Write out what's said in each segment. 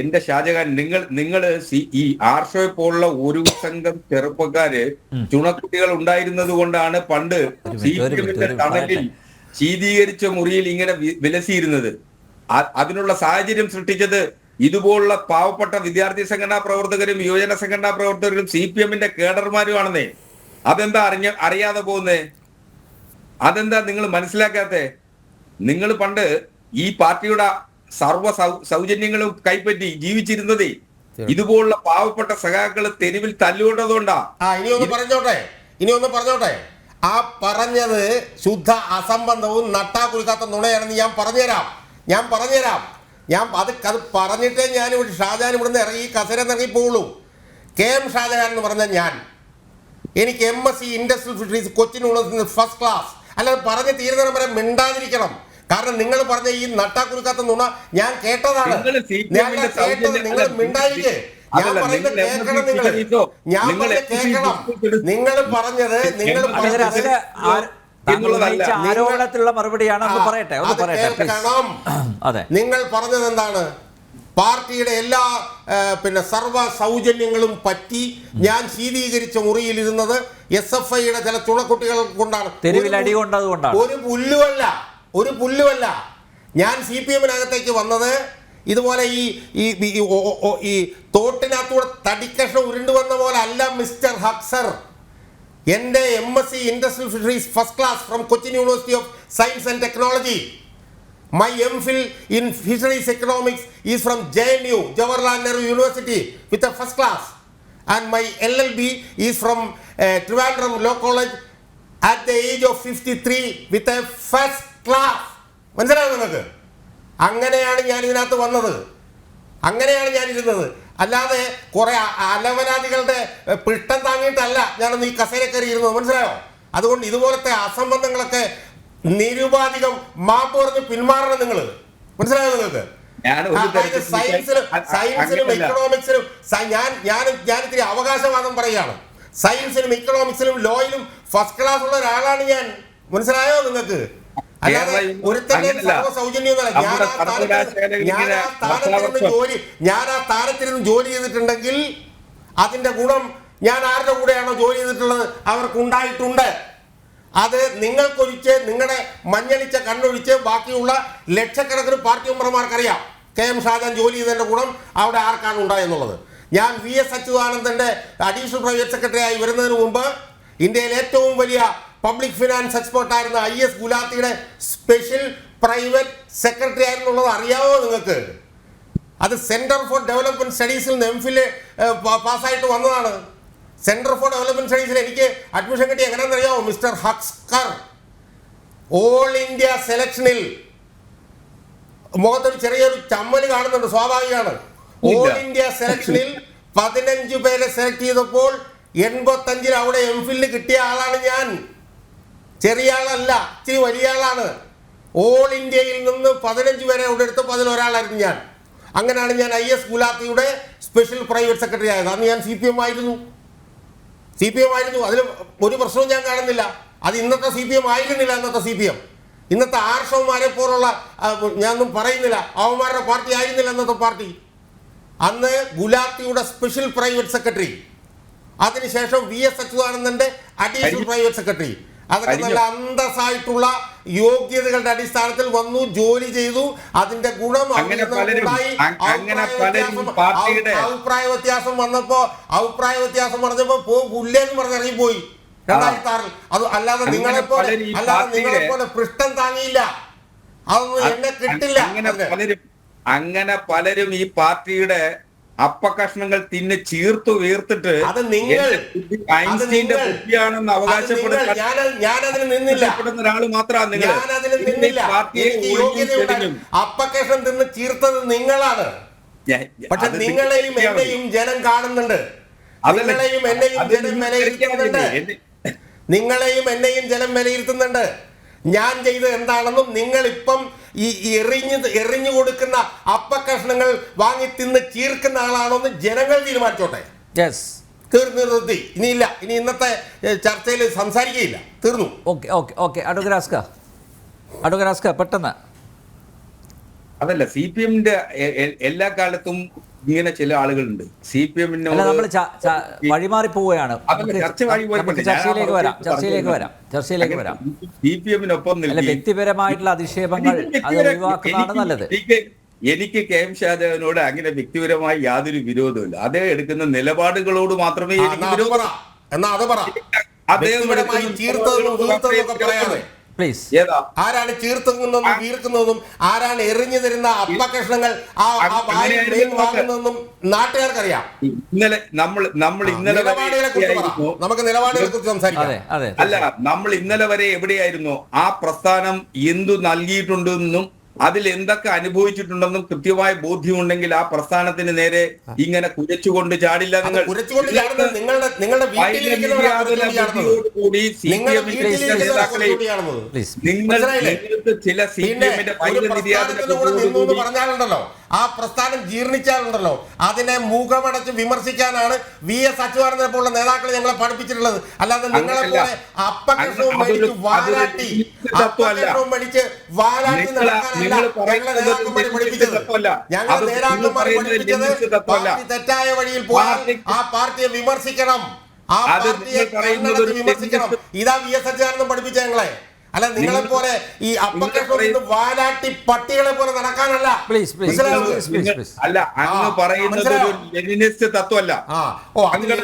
എന്റെ ഷാജഹാൻ നിങ്ങൾ നിങ്ങൾ ഈ ആർഷോയെ പോലുള്ള ഒരു സംഘം ചെറുപ്പക്കാര് ചുണക്കുട്ടികൾ ഉണ്ടായിരുന്നത് കൊണ്ടാണ് പണ്ട് ഒരു സി മിനിറ്റ്, പി എമ്മിന്റെ തണലിൽ ശീതീകരിച്ച മുറിയിൽ ഇങ്ങനെ വിലസിയിരുന്നത്. അതിനുള്ള സാഹചര്യം സൃഷ്ടിച്ചത് ഇതുപോലുള്ള പാവപ്പെട്ട വിദ്യാർത്ഥി സംഘടനാ പ്രവർത്തകരും യുവജന സംഘടനാ പ്രവർത്തകരും സി പി എമ്മിന്റെ കേഡർമാരുമാണെന്നേ. അതെന്താ അറിഞ്ഞ അറിയാതെ പോകുന്നേ? അതെന്താ നിങ്ങൾ മനസ്സിലാക്കാത്തെ? നിങ്ങൾ പണ്ട് ഈ പാർട്ടിയുടെ സർവ സൗ- സൗജന്യങ്ങളും കൈപ്പറ്റി ജീവിച്ചിരുന്നതേ. ഇതുപോലുള്ള പാവപ്പെട്ട സഖാക്കൾ തെരുവിൽ തല്ലുകൊണ്ടതുകൊണ്ടാ. ആ ഇനി ഒന്ന് പറഞ്ഞോട്ടെ? ഇനി ഒന്ന് പറഞ്ഞോട്ടെ? ആ പറഞ്ഞത് ശുദ്ധ അസംബന്ധവും നട്ടാ കുലുക്കാത്ത നുണയാണെന്ന് ഞാൻ പറഞ്ഞുതരാം. ഞാൻ പറഞ്ഞുതരാം. ഞാൻ അത് അത് പറഞ്ഞിട്ടേ ഞാൻ ഇവിടെ ഷാജഹാൻ ഇവിടുന്ന് ഇറങ്ങി കസര ഇറങ്ങി പോവുള്ളൂ കെ എം ഷാജഹാൻ എന്ന് പറഞ്ഞ ഞാൻ. എനിക്ക് M S C industrial fisheries Cochin university first class അല്ലാതെ പറഞ്ഞ് തീരുന്നതിന് വരെ മിണ്ടാതിരിക്കണം. കാരണം നിങ്ങൾ പറഞ്ഞ ഈ നട്ടാക്കുരുക്കാത്ത നുണ ഞാൻ കേട്ടതാണ്. ഞാൻ കേട്ടത് നിങ്ങൾ മിണ്ടായില്ലേ മിണ്ടായിരിക്കേ. ഞാൻ പറയുന്നത് കേൾക്കണം നിങ്ങൾ. ഞാൻ നിങ്ങൾ പറഞ്ഞത് കേൾക്കണം. നിങ്ങൾ പറഞ്ഞത് ആരോപണത്തിലുള്ള മറുപടിയാണ് ഒന്ന് പറയട്ടെ ഒന്ന് അത് പറയട്ടെ അതെ. നിങ്ങൾ പറഞ്ഞത് എന്താണ്? പാർട്ടിയുടെ എല്ലാ പിന്നെ സർവ സൗജന്യങ്ങളും പറ്റി ഞാൻ ശീതീകരിച്ച മുറിയിൽ ഇരുന്നത് എസ് എഫ് ഐയുടെ ചില ചുണക്കുട്ടികൾ കൊണ്ടാണ്. തെരുവിൽ കൊണ്ടതുകൊണ്ടാണ് ഒരു പുല്ലുമല്ല ഒരു പുല്ലുമല്ല. ഞാൻ സി പി എമ്മിനകത്തേക്ക് വന്നത് ഇതുപോലെ ഈ ഈ തോട്ടിനകത്തൂടെ തടിക്കഷ്ണം ഉരുണ്ടു വന്ന പോലെ അല്ല മിസ്റ്റർ ഹക്സർ. എന്റെ M S C industrial fisheries first class from Cochin university of science and technology. My M Phil in fisheries economics is from J N U Jawaharlal Nehru university with a first class. And my L L B is from Trivandrum law college at the age of fifty three with a first class മനസ്സിലായോ നിങ്ങൾക്ക്? അങ്ങനെയാണ് ഞാൻ ഇതിനകത്ത് വന്നത്. അങ്ങനെയാണ് ഞാൻ ഇരുന്നത് അല്ലാതെ കുറെ അലവനാദികളുടെ പിട്ടം താങ്ങിയിട്ടല്ല ഞാനൊന്ന് ഈ കസേര കയറി ഇരുന്നത്. മനസ്സിലായോ? അതുകൊണ്ട് ഇതുപോലത്തെ അസംബന്ധങ്ങളൊക്കെ നിരുപാധികം മാപ്പ് പറഞ്ഞ് പിന്മാറണം നിങ്ങൾ മനസ്സിലായോ നിങ്ങൾക്ക്? സയൻസിലും സയൻസിലും ഇക്കണോമിക്സിലും എക്കണോമിക്സിലും ഞാൻ ഞാൻ ഞാൻ ഇത്തിരി അവകാശവാദം പറയുകയാണ്. സയൻസിലും ഇക്കണോമിക്സിലും ലോയിലും ഫസ്റ്റ് ക്ലാസ് ഉള്ള ഒരാളാണ് ഞാൻ. മനസ്സിലായോ നിങ്ങൾക്ക്? അല്ലാതെ കേരള- ഒരുത്തന്റെ അങ്ങനെയല്ല. സർവ സൗജന്യമൊന്നുമല്ല ഞാൻ ആ താരത്തിൽ ഞാൻ ആ ജോലി ഞാൻ ആ ജോലി ചെയ്തിട്ടുണ്ടെങ്കിൽ അതിന്റെ ഗുണം ഞാൻ ആരുടെ കൂടെയാണോ ജോലി ചെയ്തിട്ടുള്ളത്? അവർക്ക് ഉണ്ടായിട്ടുണ്ട് അത് നിങ്ങൾക്കൊഴിച്ച് നിങ്ങളുടെ മഞ്ഞളിച്ച കണ്ണൊഴിച്ച് ബാക്കിയുള്ള ലക്ഷക്കണക്കിന് പാർട്ടി മെമ്പർമാർക്കറിയാം. കെ എം ഷാജാൻ ജോലി ചെയ്തതിന്റെ ഗുണം അവിടെ ആർക്കാണ് ഉണ്ടായെന്നുള്ളത്. ഞാൻ വി എസ് അച്യുതാനന്ദന്റെ അഡീഷണൽ പ്രൈവറ്റ് സെക്രട്ടറി ആയി വരുന്നതിന് മുമ്പ് ഇന്ത്യയിലെ ഏറ്റവും വലിയ പബ്ലിക് ഫിനാൻസ് എക്സ്പേർട്ടായിരുന്ന ഐ എസ് ഗുലാത്തിയുടെ സ്പെഷ്യൽ പ്രൈവറ്റ് സെക്രട്ടറി ആയിരുന്നുള്ളത് അറിയാമോ നിങ്ങൾക്ക്? അത് സെന്റർ ഫോർ ഡെവലപ്മെന്റ് സ്റ്റഡീസിൽ നിന്ന് എം ഫിൽ പാസ്സായിട്ട് വന്നതാണ്. സെന്റർ ഫോർ ഡെവലപ്മെന്റ് സ്റ്റഡീസിൽ എനിക്ക് അഡ്മിഷൻ കിട്ടി. എങ്ങനെയാണെന്ന് അറിയാമോ മിസ്റ്റർ ഹക്സ്കർ. ഓൾ ഇന്ത്യ സെലക്ഷനിൽ മുഖത്തൊരു ചെറിയൊരു ചമ്മൽ കാണുന്നുണ്ട്. സ്വാഭാവികമാണ്. ഓൾ ഇന്ത്യ സെലക്ഷനിൽ പതിനഞ്ച് പേരെ സെലക്ട് ചെയ്തപ്പോൾ എൺപത്തഞ്ചിൽ അവിടെ എം ഫില്ല് കിട്ടിയ ആളാണ് ഞാൻ. ചെറിയ ആളല്ല ഇച്ചിരി വലിയ ആളാണ്. ഓൾ ഇന്ത്യയിൽ നിന്ന് പതിനഞ്ച് പേരെ അവിടെ എടുത്തപ്പോൾ അതിലൊരാളായിരുന്നു ഞാൻ. അങ്ങനെയാണ് ഞാൻ ഐ എസ് ഗുലാത്തിയുടെ സ്പെഷ്യൽ പ്രൈവറ്റ് സെക്രട്ടറി ആയത്. അന്ന് ഞാൻ സി പി എം ആയിരുന്നു. സി പി എം ആയിരുന്നു. അതിൽ ഒരു പ്രശ്നവും ഞാൻ കാണുന്നില്ല. അത് ഇന്നത്തെ സി പി എം ആയിരുന്നില്ല ഇന്നത്തെ സി പി എം ഇന്നത്തെ ആർഷവന്മാരെ പോലുള്ള ഞാനൊന്നും പറയുന്നില്ല. അവന്മാരുടെ പാർട്ടി ആയിരുന്നില്ല ഇന്നത്തെ പാർട്ടി. അന്ന് ഗുലാത്തിയുടെ സ്പെഷ്യൽ പ്രൈവറ്റ് സെക്രട്ടറി അതിനുശേഷം വി എസ് അച്യുതാനന്ദന്റെ അഡീഷണൽ പ്രൈവറ്റ് സെക്രട്ടറി അതൊക്കെ നല്ല അന്തസ്സായിട്ടുള്ള യോഗ്യതകളുടെ അടിസ്ഥാനത്തിൽ വന്നു ജോലി ചെയ്തു. അതിന്റെ ഗുണം അഭിപ്രായ വ്യത്യാസം- വന്നപ്പോ അഭിപ്രായ വ്യത്യാസം പറഞ്ഞപ്പോ പോ പുല്ലേന്ന് പറഞ്ഞ് ഇറങ്ങിപ്പോയി. രണ്ടായിരത്തി ആറിൽ അത് അല്ലാതെ നിങ്ങളെ പോലെ അല്ലാതെ നിങ്ങളെ പോലെ പൃഷ്ടം താങ്ങിയില്ല. അതൊന്നും എന്നെ കിട്ടില്ല. അങ്ങനെ പലരും ഈ പാർട്ടിയുടെ അപ്പകഷ്ണങ്ങൾ തിന്ന് ചീർത്തു വീർത്തിട്ട് അത് നിങ്ങൾ ഐൻസ്റ്റീന്റെ ബുദ്ധിയാണെന്ന് അവകാശപ്പെടുന്ന ഒരാൾ മാത്രമാണ് നിങ്ങൾ ഞാൻ അതിന് നിന്നില്ല. പാർട്ടിയെ. അപ്പക്കേഷൻ തിന്ന് ചീർത്തത് നിങ്ങളാണ്. പക്ഷെ നിങ്ങളെയും എന്നെയും ജനം കാണുന്നുണ്ട്. നിങ്ങളെയും എന്നെയും ജനം വിലയിരുത്തുന്നുണ്ട്. നിങ്ങളെയും എന്നെയും ജനം വിലയിരുത്തുന്നുണ്ട്. ഞാൻ ചെയ്തത് എന്താണെന്നും നിങ്ങളിപ്പം ഈ ഈ എറിഞ്ഞ് എറിഞ്ഞു കൊടുക്കുന്ന അപ്പക്കഷ്ണങ്ങൾ വാങ്ങി തിന്ന് ചീർക്കുന്ന ആളാണോന്ന് ജനങ്ങൾ തീരുമാനിച്ചോട്ടെ? യെസ് തീർന്നു നിർത്തി ഇനിയില്ല. ഇനി ഇന്നത്തെ ചർച്ചയിൽ സംസാരിക്കുകയില്ല. തീർന്നു. ഓക്കെ ഓക്കെ ഓക്കെ അഡോഗ്രാസ്ക അഡോഗ്രാസ്ക പെട്ടെന്ന്. അതല്ല സി പി എമ്മിന്റെ എല്ലാ കാലത്തും ഇങ്ങനെ ചില ആളുകളുണ്ട്. സി പി നമ്മൾ വഴിമാറി പോവുകയാണ് ചർച്ചയിലേക്ക് വരാം ചർച്ചയിലേക്ക് വരാം ചർച്ചയിലേക്ക് വരാം. സി പി എമ്മിനൊപ്പം വ്യക്തിപരമായിട്ടുള്ള അധിക്ഷേപങ്ങൾ അത് ഒഴിവാക്കുന്നതാണ് നല്ലത്. എനിക്ക് കെ എം ഷാജഹാനോട് അങ്ങനെ വ്യക്തിപരമായി യാതൊരു വിരോധമില്ല അദ്ദേഹം എടുക്കുന്ന നിലപാടുകളോട് മാത്രമേ എനിക്ക് എന്നാ അത് പറ. വിരോധം എന്നാ അത് പറ. അദ്ദേഹം പ്ലീസ് ആരാണ് ചീർത്തുന്നതെന്നും വീർക്കുന്നതെന്നും ആരാണ് എറിഞ്ഞു തരുന്ന അപ്പകഷ്ണങ്ങൾ ആ ആ വായിൽ അങ്ങനെയായിരുന്നു മീൻ വാങ്ങുന്നതെന്നും നാട്ടുകാർക്കറിയാം. ഇന്നലെ നമ്മൾ നമ്മൾ ഇന്നലെ വരെ നിലപാടുകളെ കുറിച്ച് നമുക്ക് നിലപാടുകളെ കുറിച്ച് സംസാരിക്കാം. അല്ല നമ്മൾ ഇന്നലെ വരെ എവിടെയായിരുന്നു? ആ പ്രസ്ഥാനം എന്തു നൽകിയിട്ടുണ്ടെന്നും അതിൽ എന്തൊക്കെ അനുഭവിച്ചിട്ടുണ്ടെന്നും കൃത്യമായ ബോധ്യമുണ്ടെങ്കിൽ ആ പ്രസ്ഥാനത്തിന് നേരെ ഇങ്ങനെ കുരച്ചുകൊണ്ട് ചാടില്ല നിങ്ങൾ. കൂടി സി പി എമ്മിന്റെ നേതാക്കളെ നിങ്ങൾ? നിങ്ങൾക്ക് ചില സി പി എമ്മിന്റെ പറഞ്ഞാലുണ്ടല്ലോ. ആ പ്രസ്ഥാനം ജീർണിച്ചാലുണ്ടല്ലോ. അതിനെ മുഖമടച്ച് വിമർശിക്കാനാണ് വി എസ് അച്യുതാനന്ദനെ പോലുള്ള നേതാക്കളെ ഞങ്ങളെ പഠിപ്പിച്ചിട്ടുള്ളത്. അല്ലാതെ നിങ്ങളെ. പോലെ അപ്പകഷ്ണവും മേടിച്ച് വാലാട്ടി അതൊരു മേടിച്ച് വാലാട്ടി തെറ്റായ വഴിയിൽ പോയാൽ ആ പാർട്ടിയെ വിമർശിക്കണം. ആ പാർട്ടിയെ വിമർശിക്കണം. ഇതാ വി എസ് അച്യുതാനന്ദൻ പഠിപ്പിച്ച ഞങ്ങളെ. അല്ല നിങ്ങളെ പോലെ ഈ അപ്പക്കഷ്ണം വാലാട്ടി പട്ടികളെ പോലെ നടക്കാനല്ല. Please please. അല്ല അങ്ങ് പറയുന്നത് ഒരു ലെനിനിസ്റ്റ് തത്വമല്ല. ഓ അങ്ങനെ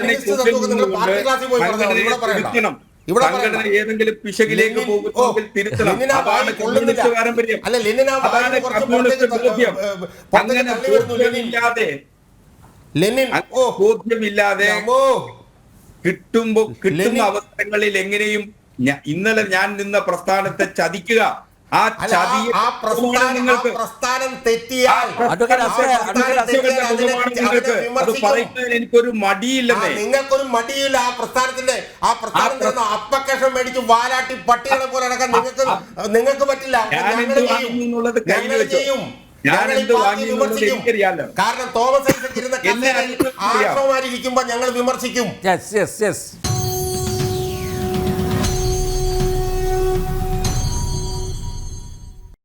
ക്ലാസ്സിൽ പോയി പറഞ്ഞാൽ മതി. ഇവിടെ ഏതെങ്കിലും പിശകിലേക്ക് അല്ല ലെനിൻ ഓ. ബോധ്യമില്ലാതെ കിട്ടുമ്പോ കിട്ടുന്ന അവസരങ്ങളിൽ എങ്ങനെയും ഇന്നലെ ഞാൻ നിന്ന പ്രസ്ഥാനത്തെ ചതിക്കുക. ആ ചതിയെ പ്രസ്ഥാനം പ്രസ്ഥാനം തെറ്റിയാൽ എനിക്കൊരു മടിയില്ലെന്നേ. നിങ്ങൾക്കൊരു മടിയില്ല ആ പ്രസ്ഥാനത്തിന്റെ. ആ പ്രസ്ഥാനത്തിന് പ്ര- അപ്പക്കഷം മേടിച്ച് വാലാട്ടി പട്ടികളെ പോലെ നടക്കാൻ നിങ്ങൾക്ക് നിങ്ങൾക്ക് പറ്റില്ല. ഞാൻ ഞങ്ങൾ ചെയ്യും. കാരണം തോമസ് ഐസക് ഇരുന്ന. ആശ്രമാരിക്കുമ്പോ ഞങ്ങൾ വിമർശിക്കും. Yes yes yes